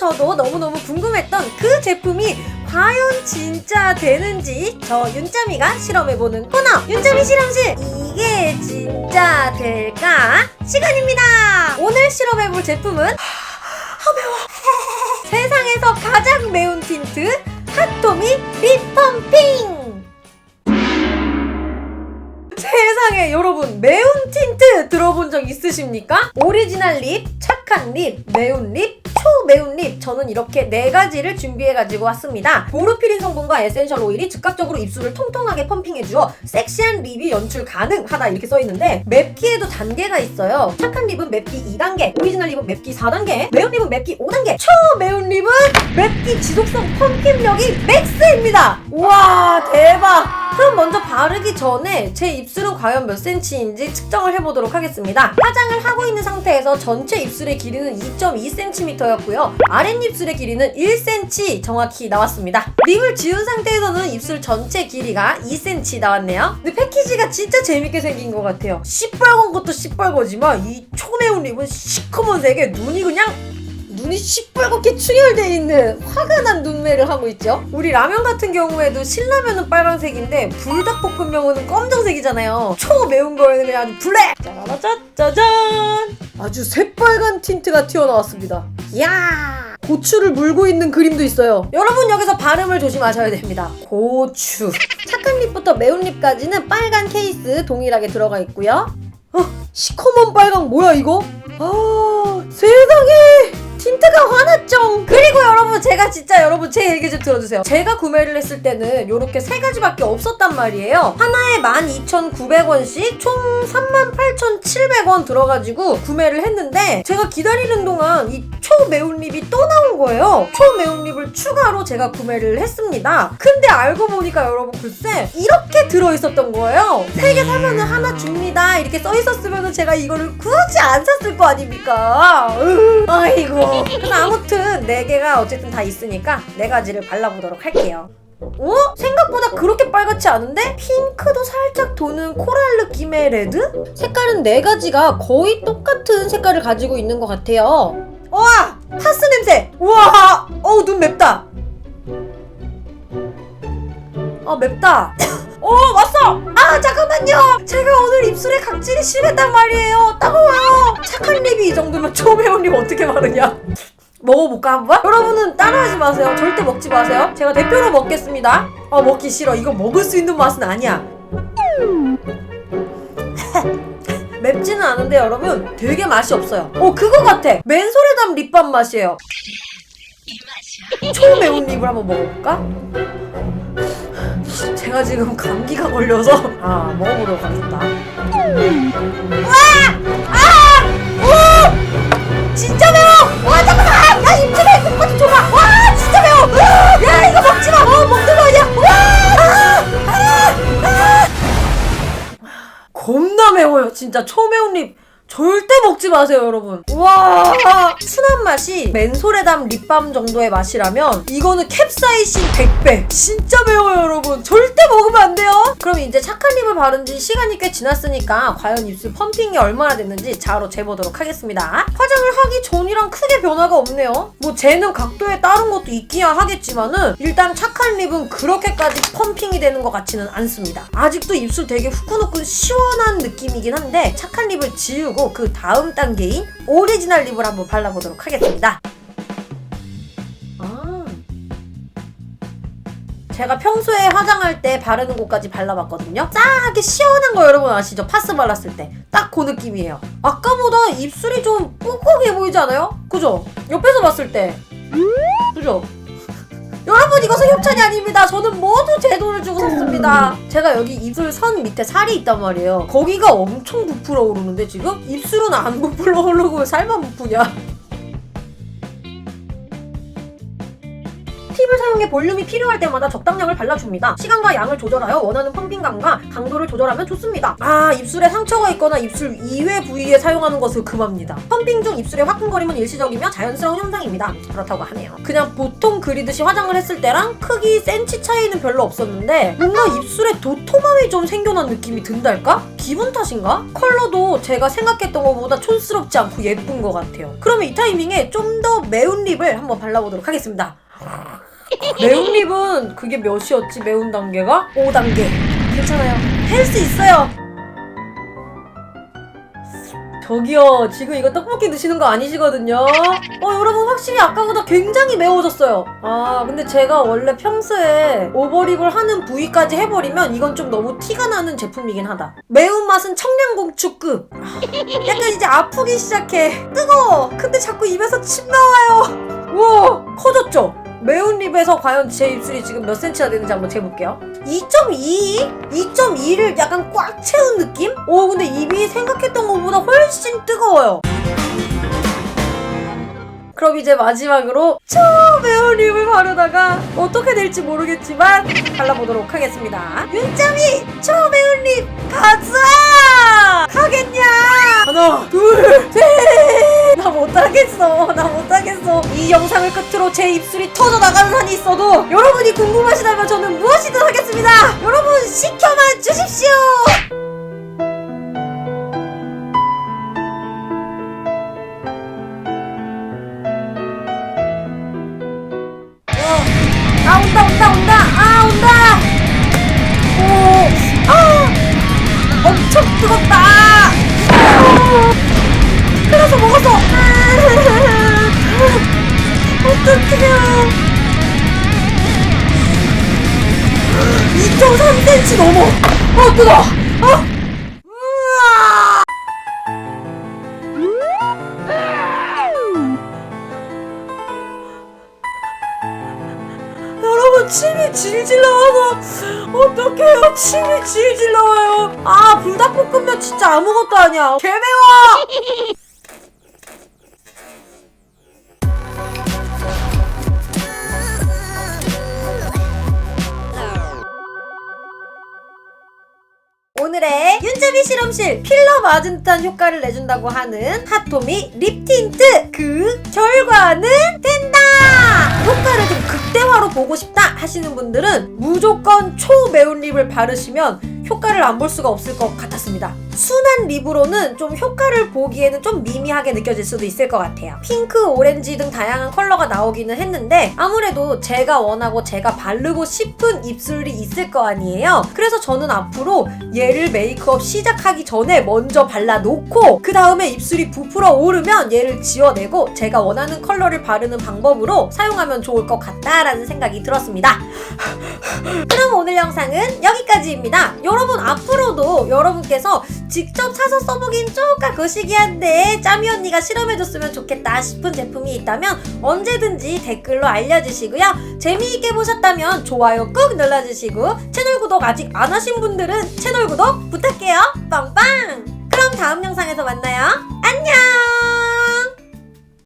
저도 너무너무 궁금했던 그 제품이 과연 진짜 되는지 저 윤짜미가 실험해보는 코너. 윤짜미 실험실. 이게 진짜 될까? 시간입니다. 오늘 실험해볼 제품은 아 매워 세상에서 가장 매운 틴트 핫토미 립 펌핑. 세상에 여러분 매운 틴트 들어본 적 있으십니까? 오리지널 립, 착한 립, 매운 립, 초매운 립 저는 이렇게 네 가지를 준비해 가지고 왔습니다. 보르피린 성분과 에센셜 오일이 즉각적으로 입술을 통통하게 펌핑해 주어 섹시한 립이 연출 가능하다 이렇게 써 있는데 맵기에도 단계가 있어요. 착한 립은 맵기 2단계, 오리지널 립은 맵기 4단계, 매운 립은 맵기 5단계, 초매운 립은 맵기 지속성 펌핑력이 맥스입니다. 와 대박! 그럼 먼저 바르기 전에 제 입술은 과연 몇 cm인지 측정을 해보도록 하겠습니다. 화장을 하고 있는 상태에서 전체 입술의 길이는 2.2cm였고요. 아랫입술의 길이는 1cm 정확히 나왔습니다. 립을 지운 상태에서는 입술 전체 길이가 2cm 나왔네요. 근데 패키지가 진짜 재밌게 생긴 것 같아요. 시뻘건 것도 시뻘거지만 이 초매운 립은 시커먼 색에 눈이 그냥 눈이 시뻘겋게 충혈되어 있는 화가 난 눈매를 하고 있죠. 우리 라면 같은 경우에도 신라면은 빨간색인데 불닭볶음면은 검정색이잖아요. 초 매운 거에는 그냥 블랙! 짜라짜짜잔! 아주 새빨간 틴트가 튀어나왔습니다. 이야! 고추를 물고 있는 그림도 있어요. 여러분 여기서 발음을 조심하셔야 됩니다. 고추. 착한 립부터 매운 립까지는 빨간 케이스 동일하게 들어가 있고요. 어, 시커먼 빨강 뭐야 이거? 아, 세상에! 틴트가 화났죠. 그리고 여러분 제가 진짜 여러분 제 얘기 좀 들어주세요. 제가 구매를 했을 때는 이렇게 세 가지밖에 없었단 말이에요. 하나에 12,900원씩 총 38,700원 들어가지고 구매를 했는데 제가 기다리는 동안 이 초매운 립이 또 나온 거예요. 초매운 립을 추가로 제가 구매를 했습니다. 근데 알고 보니까 여러분 글쎄 이렇게 들어있었던 거예요. 세 개 사면은 하나 줍니다. 이렇게 써 있었으면은 제가 이거를 굳이 안 샀을 거 아닙니까? 으, 아이고. 그럼 아무튼 네 개가 어쨌든 다 있으니까 네 가지를 발라보도록 할게요. 어? 생각보다 그렇게 빨갛지 않은데? 핑크도 살짝 도는 코랄 느낌의 레드? 색깔은 네 가지가 거의 똑같은 색깔을 가지고 있는 것 같아요. 와! 파스 냄새! 우와! 어우, 눈 맵다! 아, 맵다! 오, 왔어! 아, 잠깐만요! 제가 오늘 입술에 각질이 심했단 말이에요! 따가워요! 립이 이 정도면 초매운 립 어떻게 바르냐? 먹어볼까 한번? 여러분은 따라하지 마세요. 절대 먹지 마세요. 제가 대표로 먹겠습니다. 아 먹기 싫어. 이거 먹을 수 있는 맛은 아니야. 맵지는 않은데 여러분 되게 맛이 없어요. 어 그거 같아. 맨솔에 담 립밤 맛이에요. 초매운 립을 한번 먹어볼까? 제가 지금 감기가 걸려서 아 먹어보도록 하겠다. 와! 아! 마세요 여러분. 와! 순한 맛이 맨솔에담 립밤 정도의 맛이라면 이거는 캡사이신 100배. 진짜 매워요 여러분. 절대 먹으면 안 돼요. 그럼 이제 착한 립을 바른 지 시간이 꽤 지났으니까 과연 입술 펌핑이 얼마나 됐는지 자로 재보도록 하겠습니다. 화장을 하기 전이랑 크게 변화가 없네요. 뭐 재는 각도에 따른 것도 있기야 하겠지만은 일단 착한 립은 그렇게까지 펌핑이 되는 것 같지는 않습니다. 아직도 입술 되게 후끈후끈 시원한 느낌이긴 한데 착한 립을 지우고 그 다음 단계인 오리지널 립을 한번 발라보도록 하겠습니다. 아. 제가 평소에 화장할 때 바르는 곳까지 발라봤거든요. 싸하게 시원한 거 여러분 아시죠? 파스 발랐을 때. 딱 그 느낌이에요. 아까보다 입술이 좀 뻑뻑해 보이지 않아요? 그죠? 옆에서 봤을 때. 그죠? 여러분 이것은 협찬이 아닙니다. 저는 모두 제 돈을 주고 샀습니다. 제가 여기 입술 선 밑에 살이 있단 말이에요. 거기가 엄청 부풀어 오르는데 지금 입술은 안 부풀어 오르고 살만 부푸냐? 팁을 사용해 볼륨이 필요할 때마다 적당량을 발라줍니다. 시간과 양을 조절하여 원하는 펌핑감과 강도를 조절하면 좋습니다. 아 입술에 상처가 있거나 입술 이외 부위에 사용하는 것을 금합니다. 펌핑 중 입술의 화끈거림은 일시적이며 자연스러운 현상입니다. 그렇다고 하네요. 그냥 보통 그리듯이 화장을 했을 때랑 크기 센치 차이는 별로 없었는데 뭔가 입술에 도톰함이 좀 생겨난 느낌이 든달까? 기분 탓인가? 컬러도 제가 생각했던 것보다 촌스럽지 않고 예쁜 것 같아요. 그러면 이 타이밍에 좀 더 매운 립을 한번 발라보도록 하겠습니다. 매운 립은 그게 몇이었지? 매운 단계가? 5단계. 괜찮아요. 할 수 있어요. 저기요, 지금 이거 떡볶이 드시는 거 아니시거든요? 어, 여러분, 확실히 아까보다 굉장히 매워졌어요. 아, 근데 제가 원래 평소에 오버립을 하는 부위까지 해버리면 이건 좀 너무 티가 나는 제품이긴 하다. 매운맛은 청양고추급. 아, 약간 이제 아프기 시작해. 뜨거워! 근데 자꾸 입에서 침 나와요. 우와, 커졌죠? 매운 립에서 과연 제 입술이 지금 몇 센치나 되는지 한번 재볼게요. 2.2? 2.2를 약간 꽉 채운 느낌? 오, 근데 입이 생각했던 것보다 훨씬 뜨거워요. 그럼 이제 마지막으로 초매운 립을 바르다가 어떻게 될지 모르겠지만 발라보도록 하겠습니다. 윤점이 초매운 립 가자! 가겠냐? 하나, 둘, 셋! 나 못하겠어. 나 못하겠어. 이 영상을 끝으로 제 입술이 터져 나가는 한이 있어도 여러분이 궁금하시다면 저는 무엇이든 하겠습니다. 여러분 시켜만 주십시오. 2.3cm 넘어 아 뜨거 아! 여러분 침이 질질 나와서 어떡해요? 침이 질질 나와요. 아 불닭볶음면 진짜 아무것도 아니야. 개매워 오늘의 윤재미 실험실 필러 맞은 듯한 효과를 내준다고 하는 핫토미 립 틴트. 그 결과는 된다! 효과를 좀 극대화로 보고 싶다 하시는 분들은 무조건 초매운 립을 바르시면 효과를 안 볼 수가 없을 것 같았습니다 순한 립으로는 좀 효과를 보기에는 좀 미미하게 느껴질 수도 있을 것 같아요 핑크, 오렌지 등 다양한 컬러가 나오기는 했는데 아무래도 제가 원하고 제가 바르고 싶은 입술이 있을 거 아니에요 그래서 저는 앞으로 얘를 메이크업 시작하기 전에 먼저 발라놓고 그 다음에 입술이 부풀어 오르면 얘를 지워내고 제가 원하는 컬러를 바르는 방법으로 사용하면 좋을 것 같다라는 생각이 들었습니다. 그럼 오늘 영상은 여기까지입니다. 여러분 앞으로도 여러분께서 직접 사서 써보긴 조금 거시기한데 짬이 언니가 실험해줬으면 좋겠다 싶은 제품이 있다면 언제든지 댓글로 알려주시고요. 재미있게 보셨다면 좋아요 꾹 눌러주시고 채널 구독 아직 안 하신 분들은 채널 구독 부탁해요. 빵빵! 그럼 다음 영상에서 만나요. 안녕!